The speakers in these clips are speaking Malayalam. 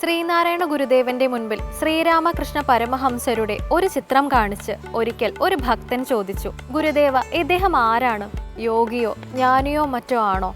ശ്രീനാരായണ ഗുരുദേവന്റെ മുൻപിൽ ശ്രീരാമകൃഷ്ണ പരമഹംസരുടെ ഒരു ചിത്രം കാണിച്ച് ഒരിക്കൽ ഒരു ഭക്തൻ ചോദിച്ചു ഗുരുദേവ ഇദ്ദേഹം ആരാണ്? യോഗിയോ ജ്ഞാനിയോ മറ്റോ ആണോ?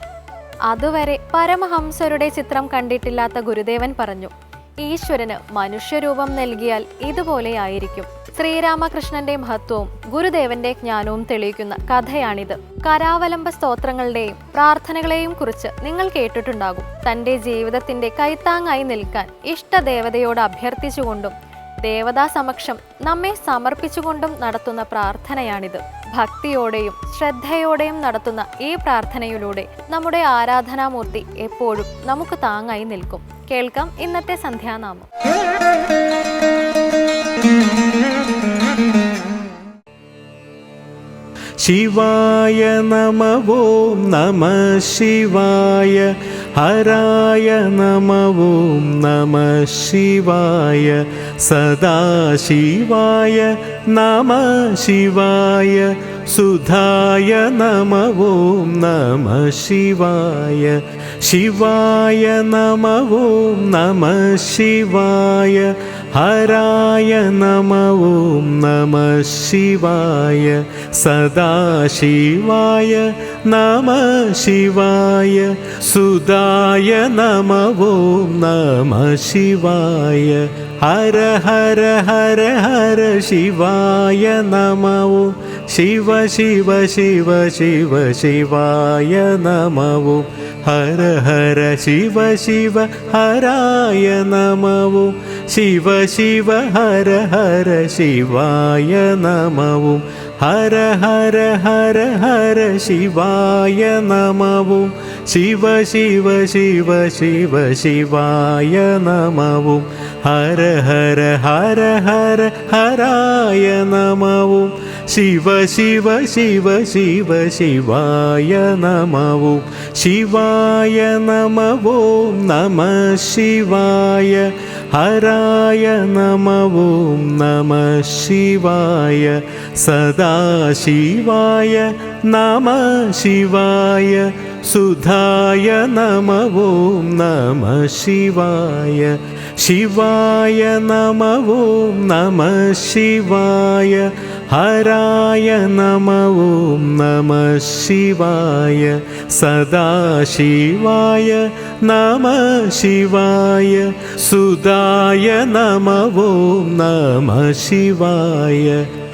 അതുവരെ പരമഹംസരുടെ ചിത്രം കണ്ടിട്ടില്ലാത്ത ഗുരുദേവൻ പറഞ്ഞു ഈശ്വരന് മനുഷ്യരൂപം നൽകിയാൽ ഇതുപോലെയായിരിക്കും. ശ്രീരാമകൃഷ്ണന്റെ മഹത്വവും ഗുരുദേവന്റെ ജ്ഞാനവും തെളിയിക്കുന്ന കഥയാണിത്. കരാവലംബ സ്തോത്രങ്ങളുടെയും പ്രാർത്ഥനകളെയും കുറിച്ച് നിങ്ങൾ കേട്ടിട്ടുണ്ടാകും. തന്റെ ജീവിതത്തിന്റെ കൈത്താങ്ങായി നിൽക്കാൻ ഇഷ്ടദേവതയോട് അഭ്യർത്ഥിച്ചുകൊണ്ടും ദേവതാ സമക്ഷം നമ്മെ സമർപ്പിച്ചുകൊണ്ടും നടത്തുന്ന പ്രാർത്ഥനയാണിത്. ഭക്തിയോടെയും ശ്രദ്ധയോടെയും നടത്തുന്ന ഈ പ്രാർത്ഥനയിലൂടെ നമ്മുടെ ആരാധനാമൂർത്തി എപ്പോഴും നമുക്ക് താങ്ങായി നിൽക്കും. കേൾക്കാം. ഇന്നത്തെ സന്ധ്യാനാമം. ശിവായ നമവോം നമ ശിവായ. ഹരായ നമവോം നമ ശിവായ. സദാശിവായ നമ ശിവായ. सुधाय नमः ॐ नमः शिवाय शिवाय नमः ॐ नमः शिवाय हराय नमः ॐ नमः शिवाय सदाशिवाय नमः शिवाय सुदाय नमः ॐ नमः शिवाय हर हर हर हर शिवाय नमः ശിവ ശിവ ശിവ ശിവ ശിവായ നമവും. ഹര ഹര ശിവ ശിവ ഹരായ നമവും. ശിവ ശിവ ഹര ഹര ശിവായ നമവും. ഹര ഹര ഹര ഹര ശിവായ നമവും. ശിവ ശിവ ശിവ ശിവ ശിവായ നമവും. ഹര ഹര ഹര ഹര ഹരായ നമവും. ശിവ ശിവ ശിവ ശിവ ശിവായ നമവും. ശിവായ നമവും നമ ശിവായ. ഹരായ നമവും നമ ശിവായ. സദാശിവായ നമ ശിവായ. സുധായ നമവും നമ ശിവായ. ശിവായ നമ ഓം നമ ശിവായ ഹരായ നമവും നമ ശിവായ സദാശിവായ നമ ശിവായ സുതായ നമവും നമ ശിവായ.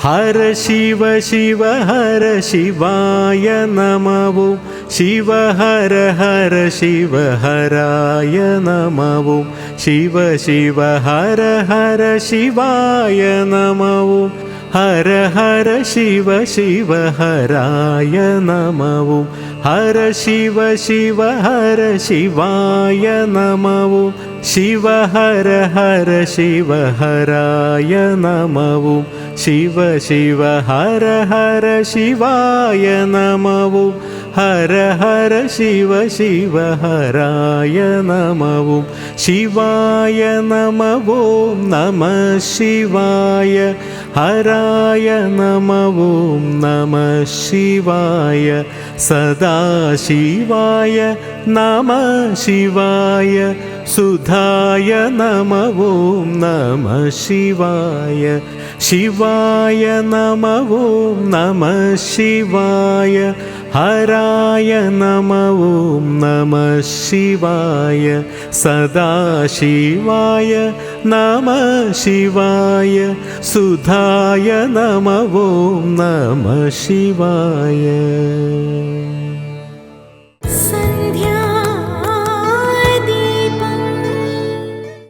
ഹര ശിവ ശിവ ഹര ശിവായ നമവും ശിവ ഹര ഹര ശിവ ഹരായ നമവും ശിവ ശിവ ഹര ഹര ശിവായ നമവും. ഹര ഹര ശിവ ശിവ ഹരായ നമവും ഹര ശിവ ശിവ ഹര ശിവായ നമവും. ശിവ ഹര ഹര ശിവ ഹരായ നമവും. ശിവ ശിവ ഹര ഹര ശിവായ നമവും. ഹര ഹര ശിവ ശിവ ഹരായ നമവും. ശിവായ നമവും നമ ശിവായ. ഹരായ നമവും നമ ശിവായ. സദാ സദാശിവായ നമ ശിവായ സുധായ നമ ഓം നമ ശിവായ ശിവായ നമ ഓം നമ ശിവായ ഹരായ നമ ഓം നമ ശിവായ സദാശിവായ നമ ശിവായ സുധായ നമ ഓം നമ ശിവായ